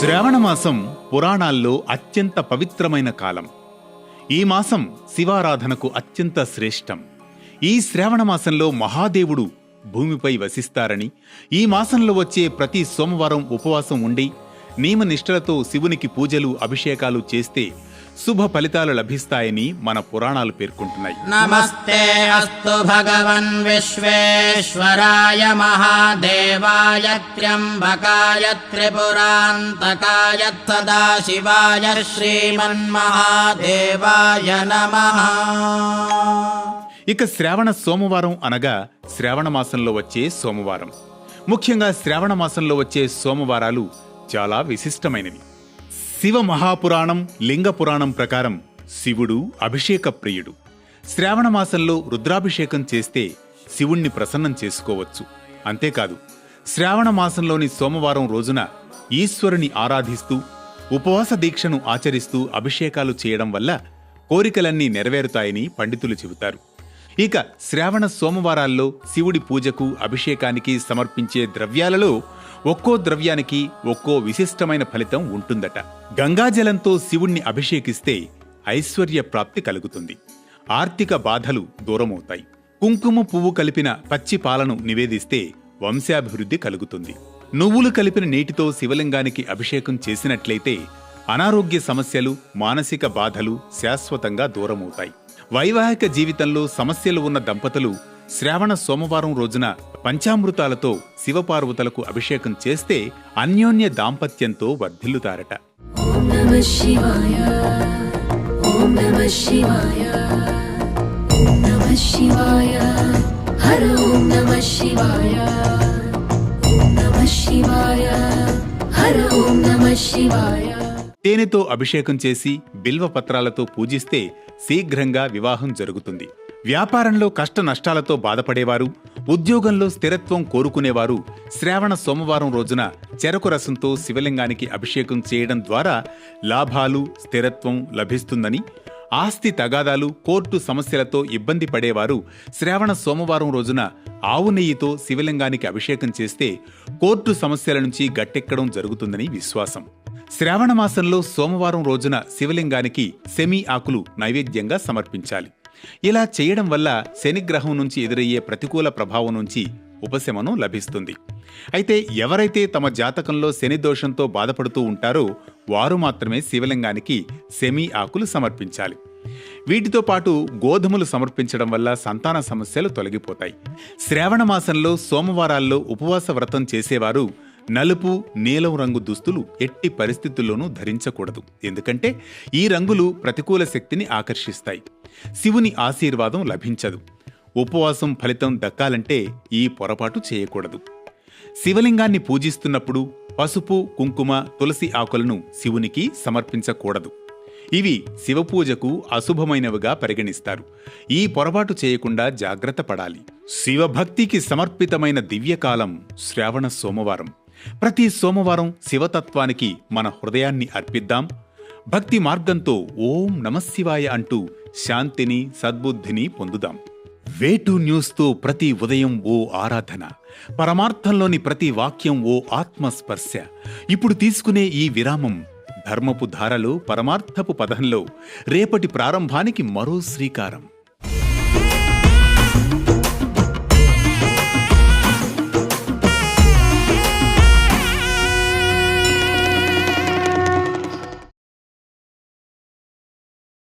శ్రావణ మాసం పురాణాల్లో అత్యంత పవిత్రమైన కాలం. ఈ మాసం శివారాధనకు అత్యంత శ్రేష్టం. ఈ శ్రావణ మాసంలో మహాదేవుడు భూమిపై వసిస్తారని ఈ మాసంలో వచ్చే ప్రతి సోమవారం ఉపవాసం ఉండి నియమనిష్టలతో శివునికి పూజలు అభిషేకాలు చేస్తే శుభ ఫలితాలు లభిస్తాయని మన పురాణాలు పేర్కొంటున్నాయి. నమస్తే అస్తు భగవన్ విశ్వేశ్వరాయ మహాదేవాయ త్ర్యంబకాయ త్రిపురాంతకాయ సదాశివాయ శ్రీమన్మహాదేవాయ నమ. ఇక శ్రావణ సోమవారం అనగా శ్రావణ మాసంలో వచ్చే సోమవారం. ముఖ్యంగా శ్రావణ మాసంలో వచ్చే సోమవారాలు చాలా విశిష్టమైనవి. శివ మహాపురాణం లింగ పురాణం ప్రకారం శివుడు అభిషేక ప్రియుడు శ్రావణ మాసంలో రుద్రాభిషేకం చేస్తే శివుణ్ణి ప్రసన్నం చేసుకోవచ్చు. అంతేకాదు శ్రావణ మాసంలోని సోమవారం రోజున ఈశ్వరుని ఆరాధిస్తూ ఉపవాస దీక్షను ఆచరిస్తూ అభిషేకాలు చేయడం వల్ల కోరికలన్నీ నెరవేరుతాయని పండితులు చెబుతారు. ఇక శ్రావణ సోమవారాల్లో శివుడి పూజకు అభిషేకానికి సమర్పించే ద్రవ్యాలలో ఒక్కో ద్రవ్యానికి ఒక్కో విశిష్టమైన ఫలితం ఉంటుందట. గంగాజలంతో శివుణ్ణి అభిషేకిస్తే ఐశ్వర్య ప్రాప్తి కలుగుతుంది. ఆర్థిక బాధలు దూరమవుతాయి. కుంకుమ పువ్వు కలిపిన పచ్చి పాలను నివేదిస్తే వంశాభివృద్ధి కలుగుతుంది. నువ్వులు కలిపిన నీటితో శివలింగానికి అభిషేకం చేసినట్లయితే అనారోగ్య సమస్యలు మానసిక బాధలు శాశ్వతంగా దూరమవుతాయి. వైవాహిక జీవితంలో సమస్యలు ఉన్న దంపతులు శ్రావణ సోమవారం రోజున పంచామృతాలతో శివపార్వతులకు అభిషేకం చేస్తే అన్యోన్య దాంపత్యంతో వర్ధిల్లుతారట. తేనెతో అభిషేకం చేసి బిల్వ పత్రాలతో పూజిస్తే శీఘ్రంగా వివాహం జరుగుతుంది. వ్యాపారంలో కష్ట నష్టాలతో బాధపడేవారు ఉద్యోగంలో స్థిరత్వం కోరుకునేవారు శ్రావణ సోమవారం రోజున చెరకు రసంతో శివలింగానికి అభిషేకం చేయడం ద్వారా లాభాలు స్థిరత్వం లభిస్తుందని ఆస్తి తగాదాలు కోర్టు సమస్యలతో ఇబ్బంది పడేవారు శ్రావణ సోమవారం రోజున ఆవు నెయ్యితో శివలింగానికి అభిషేకం చేస్తే కోర్టు సమస్యల నుంచి గట్టెక్కడం జరుగుతుందని విశ్వాసం. శ్రావణ మాసంలో సోమవారం రోజున శివలింగానికి సెమీ ఆకులు నైవేద్యంగా సమర్పించాలి. ఇలా చేయడం వల్ల శనిగ్రహం నుంచి ఎదురయ్యే ప్రతికూల ప్రభావం నుంచి ఉపశమనం లభిస్తుంది. అయితే ఎవరైతే తమ జాతకంలో శని దోషంతో బాధపడుతూ ఉంటారో వారు మాత్రమే శివలింగానికి సెమీ ఆకులు సమర్పించాలి. వీటితో పాటు గోధుమలు సమర్పించడం వల్ల సంతాన సమస్యలు తొలగిపోతాయి. శ్రావణ మాసంలో సోమవారాల్లో ఉపవాస వ్రతం చేసేవారు నలుపు నీలం రంగు దుస్తులు ఎట్టి పరిస్థితుల్లోనూ ధరించకూడదు. ఎందుకంటే ఈ రంగులు ప్రతికూల శక్తిని ఆకర్షిస్తాయి. శివుని ఆశీర్వాదం లభించదు. ఉపవాసం ఫలితం దక్కాలంటే ఈ పొరపాటు చేయకూడదు. శివలింగాన్ని పూజిస్తున్నప్పుడు పసుపు కుంకుమ తులసి ఆకులను శివునికి సమర్పించకూడదు. ఇవి శివపూజకు అశుభమైనవిగా పరిగణిస్తారు. ఈ పొరపాటు చేయకుండా జాగ్రత్త పడాలి. శివభక్తికి సమర్పితమైన దివ్యకాలం శ్రావణ సోమవారం. ప్రతి సోమవారం శివతత్వానికి మన హృదయాన్ని అర్పిద్దాం. భక్తి మార్గంతో ఓం నమశివాయ అంటూ శాంతిని సద్బుద్ధిని పొందుదాం. వేటు న్యూస్తో ప్రతి ఉదయం ఓ ఆరాధన. పరమార్థంలోని ప్రతి వాక్యం ఓ ఆత్మస్పర్శ. ఇప్పుడు తీసుకునే ఈ విరామం ధర్మపు ధారలో పరమార్థపు పదంలో రేపటి ప్రారంభానికి మరో శ్రీకారం.